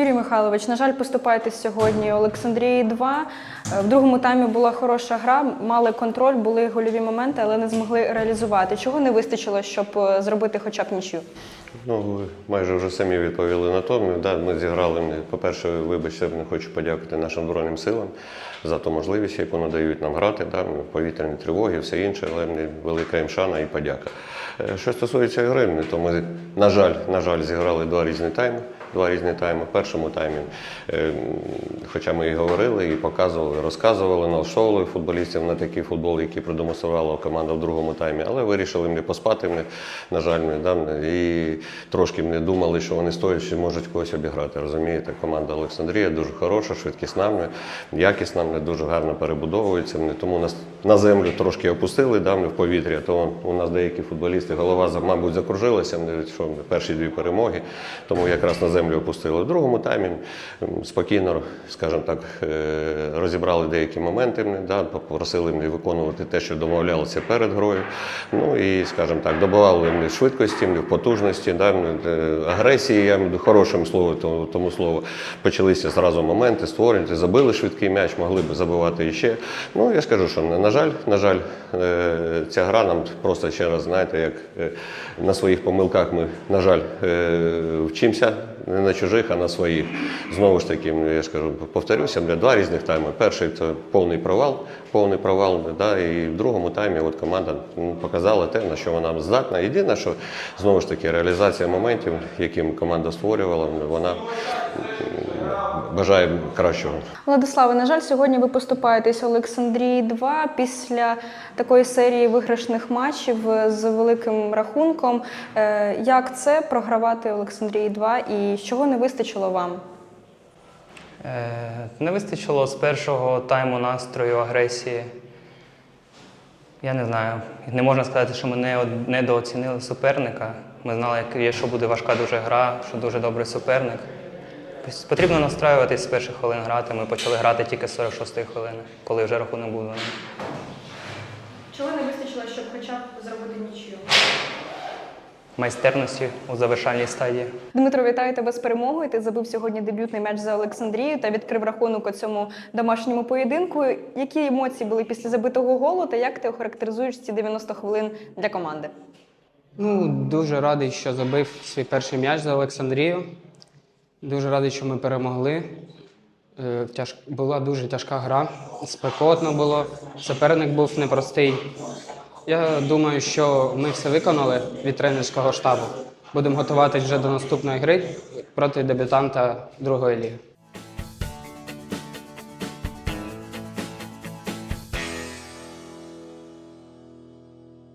Юрій Михайлович, на жаль, поступаєте сьогодні Олександрії 2. Е, В другому таймі була хороша гра, мали контроль, були гольові моменти, але не змогли реалізувати. Чого не вистачило, щоб е, зробити хоча б нічю? Ну, ви майже вже самі відповіли на то. Ми, да, ми зіграли. По-перше, вибачте, не хочу подякувати нашим Збройним силам за ту можливість, яку надають нам грати, да, повітряні тривоги, все інше, але велика їм шана і подяка. Е, Що стосується гри, то ми, на жаль, на жаль, зіграли два різні тайми. Два різні тайми. В першому таймі, е, хоча ми і говорили, і показували, розказували, налаштовували футболістів на такий футбол, який продемонструвала команда в другому таймі, але вирішили не поспати, ми, на жаль, ми, да, і трошки не думали, що вони стоять, що можуть когось обіграти. Розумієте, команда Олександрія дуже хороша, швидкісна, ми, якісна, ми дуже гарно перебудовується. Ми, тому нас на землю трошки опустили да, ми в повітря, то у нас деякі футболісти, голова, мабуть, закружилася, ми, що ми перші дві перемоги, тому якраз на землю опустили. В другому таймі спокійно, скажімо так, е, розібрали деякі моменти, да, попросили мене виконувати те, що домовлялися перед грою. Ну і, скажімо так, добували мене швидкості, мене потужності, да, е, агресії, я хорошим словом, тому, тому слову, почалися зразу моменти створювати, забили швидкий м'яч, могли б забивати іще. Ну, я скажу, що на жаль, на жаль, е, ця гра нам просто ще раз, знаєте, як на своїх помилках ми, на жаль, вчимося не на чужих, а на своїх. Знову ж таки, я я скажу, повторюся, для два різних тайми. Перший це повний провал, повний провал, да, і в другому таймі от команда ну, показала те, на що вона здатна. Єдине, що знову ж таки реалізація моментів, які команда створювала, вона м, бажає кращого. Владиславе, на жаль, сьогодні ви поступаєтесь Олександрії 2 після такої серії виграшних матчів з великим рахунком. Е, Як це програвати Олександрії 2 і чого не вистачило вам? Е, Не вистачило з першого тайму настрою, агресії. Я не знаю. Не можна сказати, що ми не недооцінили суперника. Ми знали, як є, що буде важка дуже гра, що дуже добрий суперник. Пос- Потрібно настраюватись з перших хвилин грати. Ми почали грати тільки з 46-ї хвилини, коли вже рахунок був. 2-0. Чого не вистачило, щоб хоча б зробити нічию? Майстерності у завершальній стадії. Дмитро, вітаю тебе з перемогою. Ти забив сьогодні дебютний м'яч за Олександрію та відкрив рахунок у цьому домашньому поєдинку. Які емоції були після забитого голу та як ти охарактеризуєш ці 90 хвилин для команди? Ну, дуже радий, що забив свій перший м'яч за Олександрію. Дуже радий, що ми перемогли. Е, Тяж... Була дуже тяжка гра, спекотно було. Суперник був непростий. Я думаю, що ми все виконали від тренерського штабу. Будемо готуватись вже до наступної гри проти дебютанта другої ліги.